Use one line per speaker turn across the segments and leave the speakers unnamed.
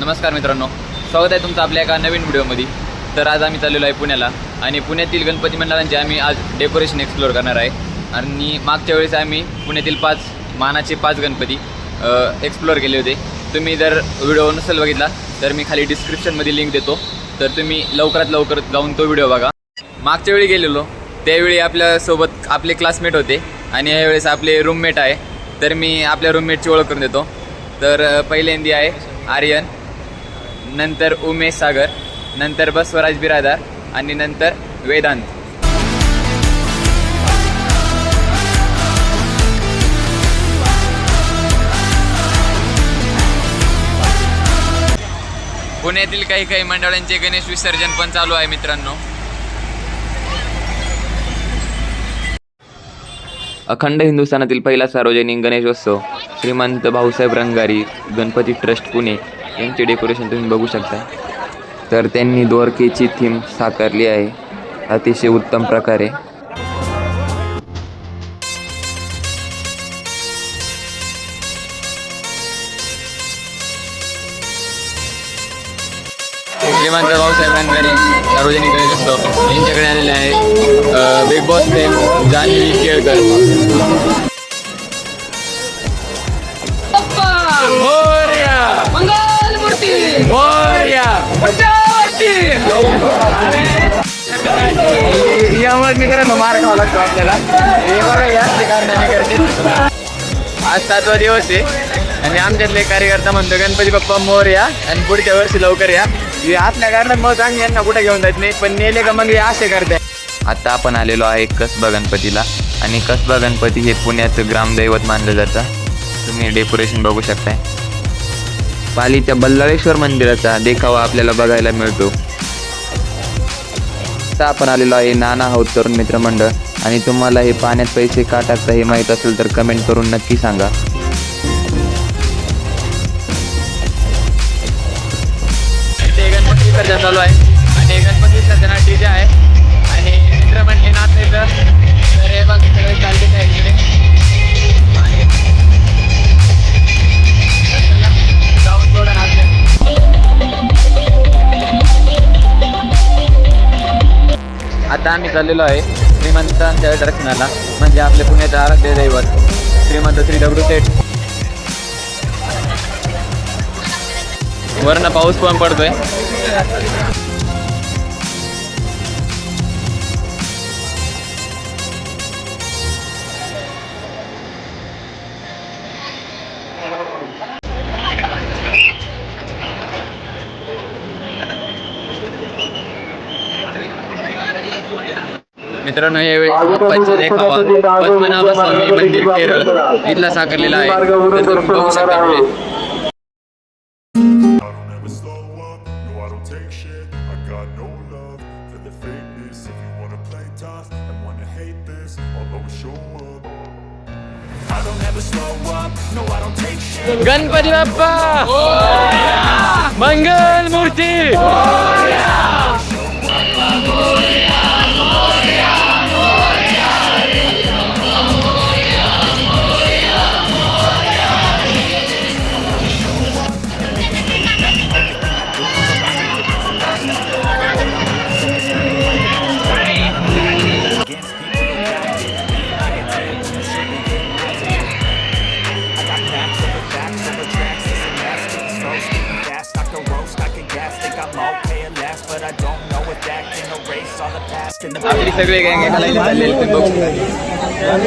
नमस्कार मित्रांनो स्वागत आहे तुमचं आपल्या एका नवीन व्हिडिओमध्ये. तर आज आम्ही चाललेलो आहे पुण्याला आणि पुण्यातील गणपती मंडळांचे आम्ही आज डेकोरेशन एक्सप्लोअर करणार आहे. आणि मागच्या वेळेस आम्ही पुण्यातील पाच मानाचे पाच गणपती एक्सप्लोअर केले होते. तुम्ही जर व्हिडिओ नसेल बघितला तर मी खाली डिस्क्रिप्शनमध्ये लिंक देतो. तर तुम्ही लवकरात लवकर जाऊन तो व्हिडिओ बघा. मागच्या वेळी गेलेलो त्यावेळी आपल्यासोबत आपले क्लासमेट होते आणि यावेळेस आपले रूममेट आहे. तर मी आपल्या रूममेटची ओळख करून देतो. तर पहिल्यांदी आहे आर्यन. नंतर उमेश सागर नंतर बसवराज बिरादार आणि नंतर वेदांत. पुण्यातील काही काही मंडळांचे गणेश विसर्जन पण चालू आहे मित्रांनो. अखंड हिंदुस्थानातील पहिला सार्वजनिक गणेशोत्सव श्रीमंत भाऊसाहेब रंगारी गणपती ट्रस्ट पुणे. यांचे डेकोरेशन तुम्ही बघू शकता. तर त्यांनी द्वारकेची थीम साकारली आहे. अतिशय उत्तम प्रकारे. श्रीमंत भाऊसाहेबांकडे रंगारी सार्वजनिक गणेशोत्सव. यांच्याकडे आलेले आहे Bigg Boss fame Janhavi Kelkar. यामुळे मित्रांनो मार खावा लागतो आपल्याला. हे बघा याच कारणाने करते. आज सातवा दिवस आहे आणि आमच्यातले कार्यकर्ता म्हणतो गणपती बाप्पा मोर या आणि पुढच्या वर्षी लवकर या. असल्या कारणात मग चांगली यांना कुठे घेऊन जात नाही. पण नेले का मग असे करते आता आपण आलेलो आहे कसबा गणपतीला. आणि कसबा गणपती हे पुण्याचं ग्रामदैवत मानलं जातं. तुम्ही डेकोरेशन बघू शकताय. पालीच्या बल्लाळेश्वर मंदिराचा देखावा आपल्याला बघायला मिळतो. आता आपण आलेलो आहे नाना आहोत तरुण मित्रमंडळ. आणि तुम्हाला हे पाण्यात पैसे का टाकता हे माहीत असेल तर कमेंट करून नक्की सांगा. विसर्जन चालू आहे. आणि गणपती विसर्जनात डीजे आहे. आणि मित्र म्हणले नाचायचं तर हे बघ सगळे चालले आहे आम्ही चाललेलो आहे श्रीमंतांच्या दर्शनाला म्हणजे आपले पुण्याचे आराध्य दैवत. श्रीमंत श्री दगडूशेठ वरनं पाऊस पण पडतोय. मित्रांनो हे पद्मनाभ स्वामी मंदिर केरळ. इथला साकारलेला आहे. तर तुम्ही बघू शकता पुढे.
I don't ever
आपली सगळे गँग घालायला चाललेली ते बघू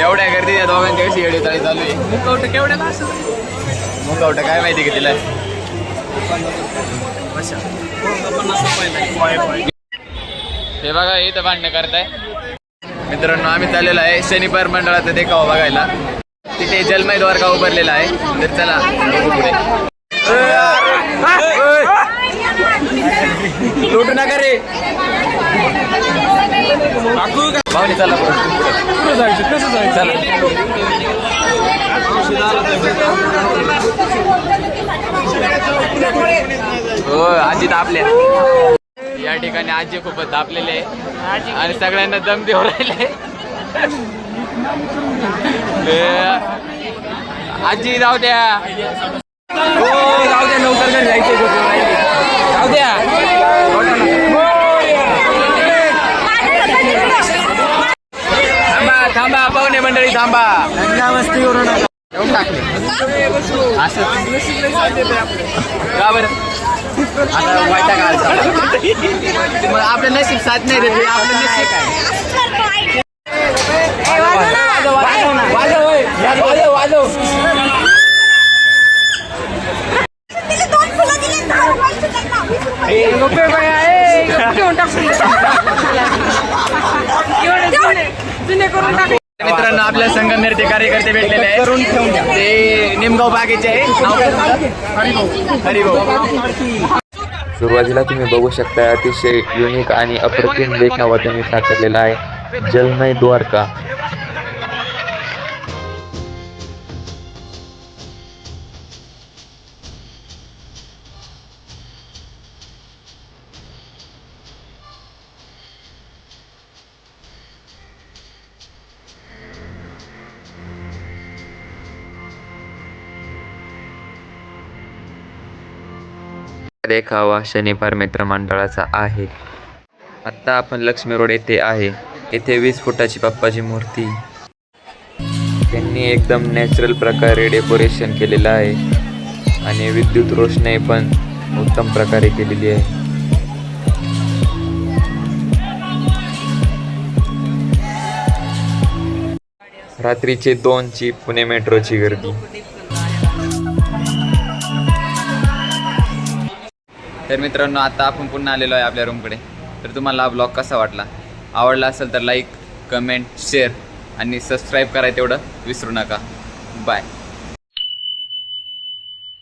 एवढ्या गर्दी या दोघांच्या कशी एवढी चाळी चालू आहे? मुखवट केवढ्याला असं काय माहिती का तिला? हे बघा इथं भांडणं करताय. मित्रांनो आम्ही चाललेलो आहे शनिवार मंडळाचा देखावा बघायला. तिथे जलमय द्वारका उभारलेला आहे. तर चला पुढे. लुटू नका रे. भावनी चला पुढे जायचं कसं जायचं? चला. हो आजी दाबल्या. या ठिकाणी आजी खूपच दाबलेले आहे. आणि सगळ्यांना दम देऊ राहिले. आजी जाऊ द्या. हो जाऊ द्या लवकर घरी जायचंय जाऊ द्या. थांबा थांबा पाहुणे मंडळी थांबा. येऊन टाकले असं. का बरं? आता वाईटा काढ आपलं नशीब साथ नाही देते आपलं नशीब काय? मित्रांनो आपल्या संगमनेरचे कार्यकर्ते भेटलेले आहेत करून ठेवून ते निमगाव बागेचे आहे
सुरुवातीला तुम्ही बघू शकता अतिशय युनिक आणि अप्रतिम देखावा त्यांनी साकारलेला आहे जलमय द्वारका देखावा शनिवार मित्र मंडळाचा आहे. आत्ता आपण लक्ष्मी रोड येथे आहे. येथे वीस फुटाची बाप्पाची मूर्ती. त्यांनी एकदम नॅचरल प्रकारे डेकोरेशन केलेलं आहे. आणि विद्युत रोषणाई पण उत्तम प्रकारे केलेली आहे. रात्रीचे दोनची पुणे मेट्रोची गर्दी.
तर मित्रांनो आता आपण पुन्हा आलेलो आहे आपल्या रूमकडे तर तुम्हाला हा ब्लॉग कसा वाटला? आवडला असेल तर लाईक कमेंट शेअर आणि सबस्क्राईब करायला तेवढं विसरू नका. बाय